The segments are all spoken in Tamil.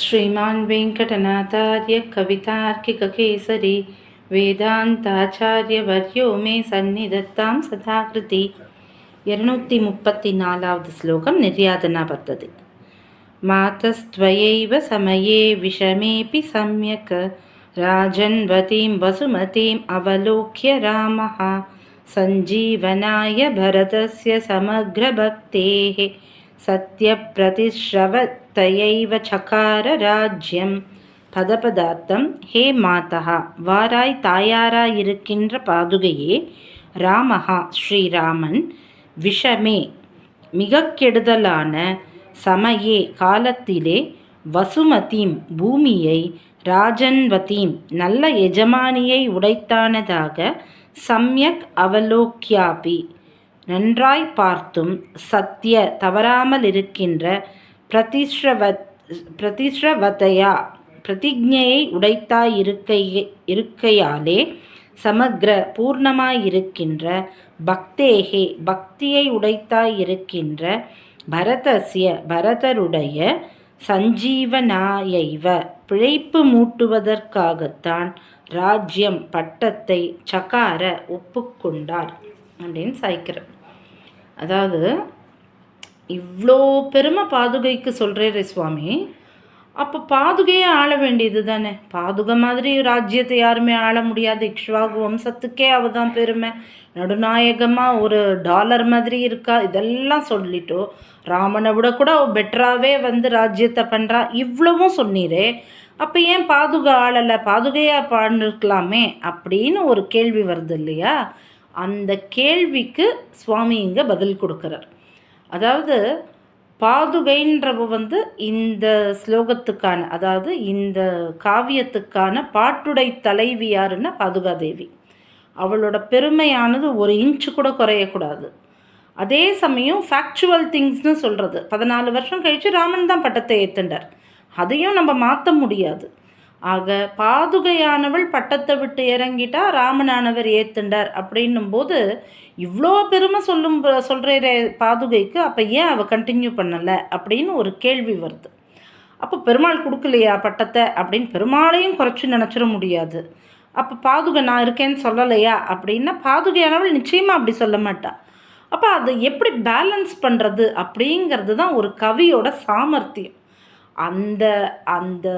श्रीमान् वेङ्कटनाचार्यकवितार्किककेसरी वेदान्ताचार्यवर्यो मे सन्निधत्तां सदाकृति। एरनूतिमुपतिनालावद् श्लोकं निर्यातना वर्तते मातस्त्वयैव समये विषमेऽपि सम्यक्। राजन्वतीं वसुमतीम् अवलोक्य रामः। सञ्जीवनाय भरतस्य समग्रभक्तेः। सत्यप्रतिश्रवतयैव चकार राज्यं பதபதார்த்தம் ஹே மாதா வாராய் தாயாராயிருக்கின்ற பாதுகையே ராமஹா ஸ்ரீராமன் விஷமே மிக கெடுதலான சமயே காலத்திலே வசுமதீம் பூமியை ராஜன்வதீம் நல்ல எஜமானியை உடைத்தானதாக சம்யக் அவலோக்கியாபி நன்றாய் பார்த்தும் சத்திய தவறாமல் இருக்கின்ற பிரதிஸ்ரவத் பிரதிஸ்ரவதையா பிரதிஜையை உடைத்தாயிருக்கை இருக்கையாலே சமக்ர பூர்ணமாயிருக்கின்ற பக்தேகே பக்தியை உடைத்தாயிருக்கின்ற பரதசிய பரதருடைய சஞ்சீவனாயைவ பிழைப்பு மூட்டுவதற்காகத்தான் ராஜ்யம் பட்டத்தை சகார ஒப்புக்கொண்டார். அப்படின்னு சாய்க்கிறேன். அதாவது இவ்வளோ பெருமை பாதுகைக்கு சொல்கிறேரே சுவாமி. அப்போ பாதுகையே ஆள வேண்டியது தானே? பாதுகை மாதிரி ராஜ்யத்தை யாருமே ஆள முடியாது. இக்ஷ்வாகு வம்சத்துக்கே அவள் தான் பெருமை. நடுநாயகமாக ஒரு டாலர் மாதிரி இருக்கா? இதெல்லாம் சொல்லிட்டோ ராமனை விட கூட அவள் பெட்டராகவே வந்து ராஜ்யத்தை பண்ணுறா இவ்வளவும் சொன்னீரே. அப்போ ஏன் பாதுகை ஆளலை? பாதுகையாக பாடிருக்கலாமே அப்படின்னு ஒரு கேள்வி வருது இல்லையா? அந்த கேள்விக்கு சுவாமி இங்கே பதில் கொடுக்குறார். அதாவது பாதுகைன்றவ வந்து இந்த ஸ்லோகத்துக்கான அதாவது இந்த காவியத்துக்கான பாட்டுடை தலைவி யாருன்னா பாதுகாதேவி. அவளோட பெருமையானது ஒரு இன்ச்சு கூட குறையக்கூடாது. அதே சமயம் ஃபேக்சுவல் திங்ஸ்னு சொல்கிறது பதினாலு வருஷம் கழித்து ராமன் தான் பட்டத்தை ஏற்றுண்டார் அதையும் நம்ம மாற்ற முடியாது. ஆக பாதுகையானவள் பட்டத்தை விட்டு இறங்கிட்டா ராமனானவர் ஏத்துண்டார். அப்படின்னும் போது இவ்வளோ பெருமை சொல்லும் சொல்கிற பாதுகைக்கு அப்போ ஏன் அவள் கண்டினியூ பண்ணலை? அப்படின்னு ஒரு கேள்வி வருது. அப்போ பெருமாள் கொடுக்கலையா பட்டத்தை? அப்படின்னு பெருமாளையும் குறைச்சி நினச்சிட முடியாது. அப்போ பாதுகை நான் இருக்கேன்னு சொல்லலையா? அப்படின்னா பாதுகையானவள் நிச்சயமாக அப்படி சொல்ல மாட்டாள் அப்போ அதை எப்படி பேலன்ஸ் பண்ணுறது அப்படிங்கிறது தான் ஒரு கவியோட சாமர்த்தியம். அந்த அந்த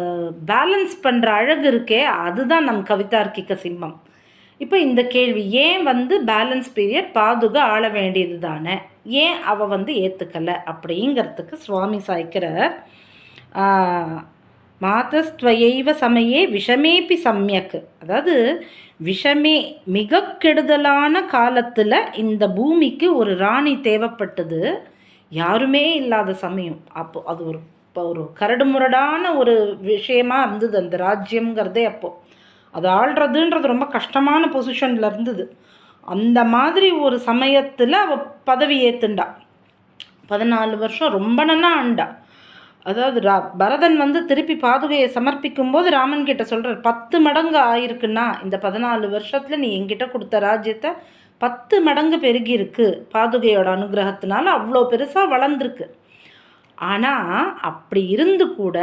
பேலன்ஸ் பண்ணுற அழகு இருக்கே அதுதான் நம் கவிதார்க்கிக சிம்மம். இப்போ இந்த கேள்வி ஏன் வந்து பேலன்ஸ் பீரியட் பாதுக ஆள வேண்டியது தானே? ஏன் அவள் வந்து ஏற்றுக்கலை அப்படிங்கிறதுக்கு சுவாமி சாய்க்கிறார் மாதஸ்துவையைவ சமயே விஷமேபி சம்யக்கு அதாவது விஷமே மிக கெடுதலான காலத்தில் இந்த பூமிக்கு ஒரு ராணி தேவைப்பட்டது யாருமே இல்லாத சமயம். அப்போ அது ஒரு இப்போ ஒரு கரடுமுரடான ஒரு விஷயமாக இருந்தது அந்த ராஜ்யங்கிறதே அப்போது அது ஆள்றதுன்றது ரொம்ப கஷ்டமான பொசிஷனில் இருந்தது. அந்த மாதிரி ஒரு சமயத்தில் அவள் பதவி ஏற்றுண்டா பதினாலு வருஷம் ரொம்ப நல்லா ஆண்டா. அதாவது ரா பரதன் வந்து திருப்பி பாதுகையை சமர்ப்பிக்கும் போது ராமன் கிட்ட சொல்கிறார் பத்து மடங்கு ஆயிருக்குன்னா இந்த பதினாலு வருஷத்தில் நீ எங்கிட்ட கொடுத்த ராஜ்யத்தை பத்து மடங்கு பெருகி இருக்கு பாதுகையோட அனுகிரகத்தினால அவ்வளோ பெருசாக வளர்ந்துருக்கு. ஆனால் அப்படி இருந்து கூட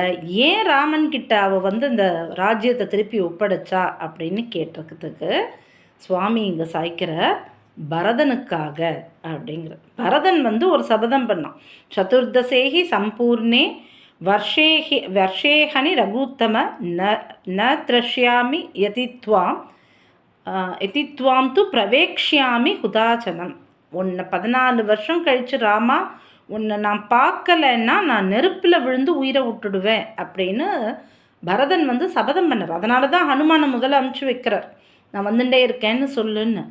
ஏன் ராமன் கிட்ட அவள் வந்து இந்த ராஜ்யத்தை திருப்பி ஒப்படைச்சா அப்படின்னு கேட்டிருக்கிறதுக்கு சுவாமி இங்கே சாய்க்கிற பரதனுக்காக அப்படிங்கிற பரதன் வந்து ஒரு சபதம் பண்ணான். சதுர்தசேகி சம்பூர்ணே வர்ஷேஹி வர்ஷேஹனி ரகுத்தம ந ந திரஷ்யாமி யதித்வாம் எதித்வாம் து பிரவேக்ஷியாமி ஹுதாச்சனம் ஒன்று பதினாலு வருஷம் கழித்து ராமா உன்னை நான் பார்க்கலைன்னா நான் நெருப்பில் விழுந்து உயிரை விட்டுடுவேன் அப்படின்னு பரதன் வந்து சபதம் பண்ணார். அதனால தான் ஹனுமானை முதல்ல அமுச்சு வைக்கிறார். நான் வந்துட்டே இருக்கேன்னு சொல்லுன்னு.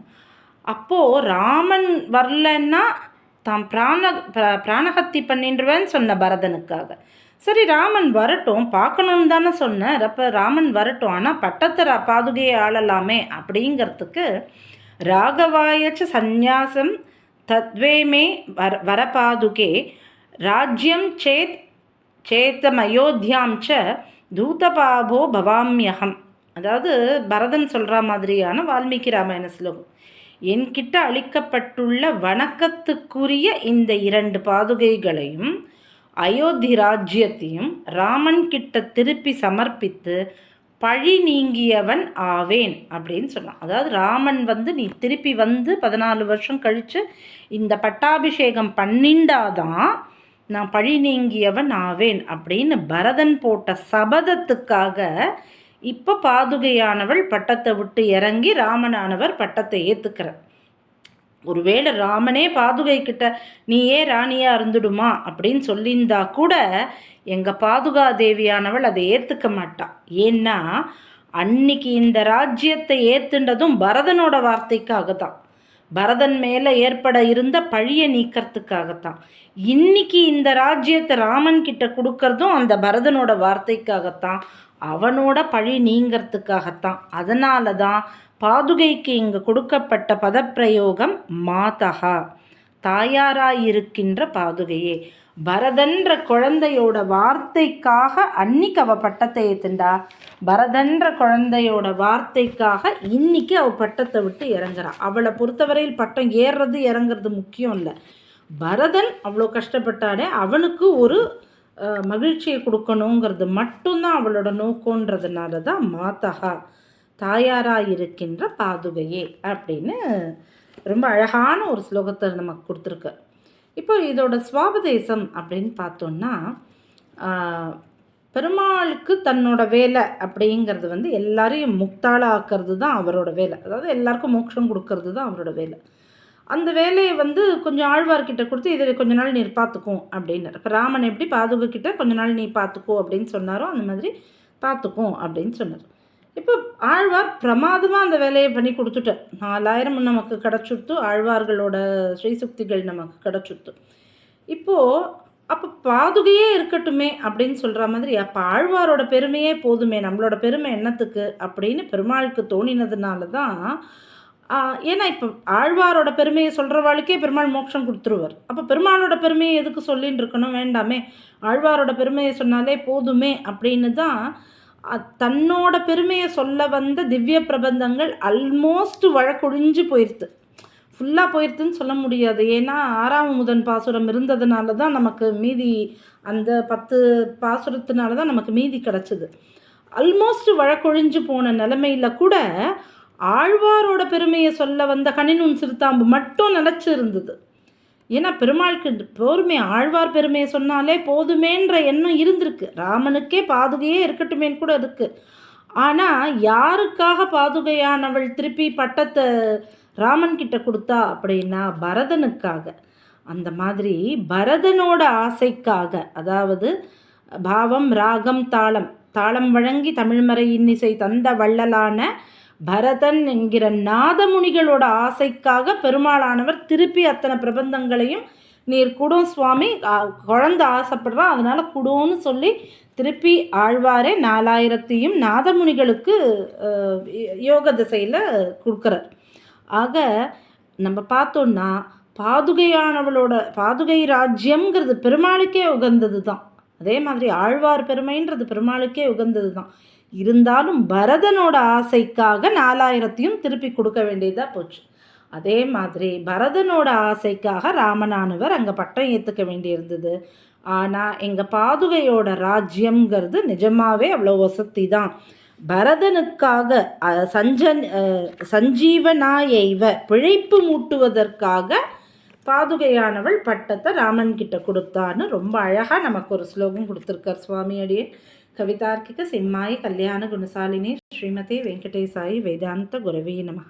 அப்போது ராமன் வரலன்னா தான் பிராண பிராணஹத்தி பண்ணிடுவேன்னு சொன்ன பரதனுக்காக. சரி ராமன் வரட்டும் பார்க்கணுன்னு தானே சொன்னேன் அப்போ ராமன் வரட்டும் ஆனால் பட்டத்தர பாதுகையை ஆளலாமே அப்படிங்கிறதுக்கு ராகவாயச்ச சந்நியாசம் தத்வே மே வர் வரபாதுகே ராஜ்யம் சேத் சேத்தமயோத்தியாம் ச தூதபாபோ பவாமியகம் அதாவது பரதன் சொல்கிற மாதிரியான வால்மீகி ராமாயண ஸ்லோகம். என்கிட்ட அளிக்கப்பட்டுள்ள வணக்கத்துக்குரிய இந்த இரண்டு பாதுகைகளையும் அயோத்தி ராஜ்யத்தையும் ராமன் கிட்ட திருப்பி சமர்ப்பித்து பழி நீங்கியவன் ஆவேன் அப்படின்னு சொன்னான் அதாவது ராமன் வந்து நீ திருப்பி வந்து பதினாலு வருஷம் கழித்து இந்த பட்டாபிஷேகம் பண்ணிண்டாதான் நான் பழி நீங்கியவன் ஆவேன் அப்படின்னு பரதன் போட்ட சபதத்துக்காக இப்போ பாதுகையானவள் பட்டத்தை விட்டு இறங்கி ராமனானவர் பட்டத்தை ஏற்றுக்கிறார் ஒருவேளை ராமனே பாதுகை கிட்ட நீயே ராணியாக இருந்துடுமா அப்படின்னு சொல்லியிருந்தா கூட எங்கள் பாதுகா தேவியானவள் அதை ஏற்றுக்க மாட்டாள் ஏன்னா அன்னைக்கு இந்த ராஜ்யத்தை ஏத்துண்டதும் பரதனோட வார்த்தைக்காக தான் பரதன் மேலே ஏற்பட இருந்த பழியை நீக்கிறதுக்காகத்தான். இன்னைக்கு இந்த ராஜ்யத்தை ராமன் கிட்ட கொடுக்கறதும் அந்த பரதனோட வார்த்தைக்காகத்தான். அவனோட பழி நீங்கிறதுக்காகத்தான். அதனால தான் பாதுகைக்கு இங்கு கொடுக்கப்பட்ட பதப்பிரயோகம் மாதகா தாயாராயிருக்கின்ற பாதுகையே. பரதன்ற குழந்தையோட வார்த்தைக்காக அன்னைக்கு அவள் பட்டத்தை ஏத்துண்டா. பரதன்ற குழந்தையோட வார்த்தைக்காக இன்னைக்கு அவள் பட்டத்தை விட்டு இறங்குறான் அவளை பொறுத்தவரையில் பட்டம் ஏறுறது இறங்குறது முக்கியம் இல்லை. பரதன் அவ்வளோ கஷ்டப்பட்டாலே அவனுக்கு ஒரு மகிழ்ச்சியை கொடுக்கணுங்கிறது மட்டும்தான் அவளோட நோக்கன்றதுனால தான் மாதகா தாயாராக இருக்கின்ற பாதுகையே அப்படின்னு ரொம்ப அழகான ஒரு ஸ்லோகத்தை நமக்கு கொடுத்துருக்கு. இப்போ இதோட சுவாபதேசம் அப்படின்னு பார்த்தோன்னா பெருமாளுக்கு தன்னோட வேலை அப்படிங்கிறது வந்து எல்லாரையும் முக்தாள ஆக்கிறது தான் அவரோட வேலை. அதாவது எல்லாருக்கும் மோட்சம் கொடுக்கறது தான் அவரோட வேலை. அந்த வேலையை வந்து கொஞ்சம் ஆழ்வார்கிட்ட கொடுத்து இதை கொஞ்ச நாள் நீ பார்த்துக்கும் அப்படின்னு இப்போ ராமன் எப்படி பாதுகிட்ட கொஞ்ச நாள் நீ பார்த்துக்கோ அப்படின்னு சொன்னாரோ அந்த மாதிரி பார்த்துக்கும் அப்படின்னு சொன்னார். இப்போ ஆழ்வார் பிரமாதமாக அந்த வேலையை பண்ணி கொடுத்துட்டார். நாலாயிரம் நமக்கு கிடச்சுடுத்து ஆழ்வார்களோட ஸ்ரீசுக்திகள் நமக்கு கிடச்சுடுத்து. இப்போது அப்போ பாதுகையே இருக்கட்டுமே அப்படின்னு சொல்கிற மாதிரி அப்போ ஆழ்வாரோட பெருமையே போதுமே நம்மளோட பெருமை என்னத்துக்கு அப்படின்னு பெருமாளுக்கு தோணினதுனால தான் ஏன்னா இப்போ ஆழ்வாரோட பெருமையை சொல்கிறவாளுக்கே பெருமாள் மோட்சம் கொடுத்துருவார். அப்போ பெருமாளோட பெருமையை எதுக்கு சொல்லின்னு இருக்கணும்? வேண்டாமே ஆழ்வாரோட பெருமையை சொன்னாலே போதுமே அப்படின்னு தான் தன்னோட பெருமையை சொல்ல வந்த திவ்ய பிரபந்தங்கள் அல்மோஸ்ட் வழக்கொழிஞ்சு போயிடுது ஃபுல்லாக போயிடுதுன்னு சொல்ல முடியாது. ஏன்னா ஆறாம் முதன் பாசுரம் இருந்ததுனால தான் நமக்கு மீதி அந்த பத்து பாசுரத்தினால தான் நமக்கு மீதி கிடச்சிது. அல்மோஸ்ட் வழக்கொழிஞ்சு போன நிலமையில் கூட ஆழ்வாரோட பெருமையை சொல்ல வந்த கணினும் சிறுத்தாம்பு மட்டும் நிலச்சி இருந்தது ஏன்னா பெருமாளுக்கு பெருமை ஆழ்வார் பெருமையை சொன்னாலே போதுமேன்ற எண்ணம் இருந்திருக்கு. ராமனுக்கே பாதுகையே இருக்கட்டுமேன்னு கூட இருக்குது ஆனால் யாருக்காக பாதுகையானவள் திருப்பி பட்டத்தை ராமன் கிட்ட கொடுத்தா அப்படின்னா பரதனுக்காக. அந்த மாதிரி பரதனோட ஆசைக்காக அதாவது பாவம் ராகம் தாளம். தாளம் வழங்கி தமிழ்மறை இன்னிசை தந்த வள்ளலான பரதன் என்கிற நாதமுனிகளோட ஆசைக்காக பெருமாளானவர் திருப்பி அத்தனை பிரபந்தங்களையும் நீர் குடும் சுவாமி குழந்த ஆசைப்படுறான் அதனால் குடும்னு சொல்லி திருப்பி ஆழ்வாரே நாலாயிரத்தையும் நாதமுனிகளுக்கு யோக திசையில் கொடுக்குறார். ஆக நம்ம பார்த்தோன்னா பாதுகையானவளோட பாதுகை ராஜ்யம்ங்கிறது பெருமாளுக்கே உகந்தது தான் அதே மாதிரி ஆழ்வார் பெருமைன்றது பெருமாளுக்கே உகந்தது தான் இருந்தாலும் பரதனோட ஆசைக்காக நாலாயிரத்தையும் திருப்பி கொடுக்க வேண்டியதாக போச்சு. அதே மாதிரி பரதனோட ஆசைக்காக ராமனானவர் அங்கே பட்டம் ஏற்றுக்க வேண்டியிருந்தது. ஆனால் எங்கள் பாதுகையோட ராஜ்யம்ங்கிறது நிஜமாகவே அவ்வளோ வசதி தான் பரதனுக்காக சஞ்சன் சஞ்சீவனாயைவ பிழைப்பு மூட்டுவதற்காக பாதுகையானவள் பட்டத்தை ராமன் கிட்ட கொடுத்தான்னு ரொம்ப அழகாக நமக்கு ஒரு ஸ்லோகம் கொடுத்துருக்கார் சுவாமியடியே కవితార్కిక సిమ్మాయి కళ్యాణ గుణశాలిని శ్రీమతి వెంకటేశాయి వేదాంత గురవీ నమ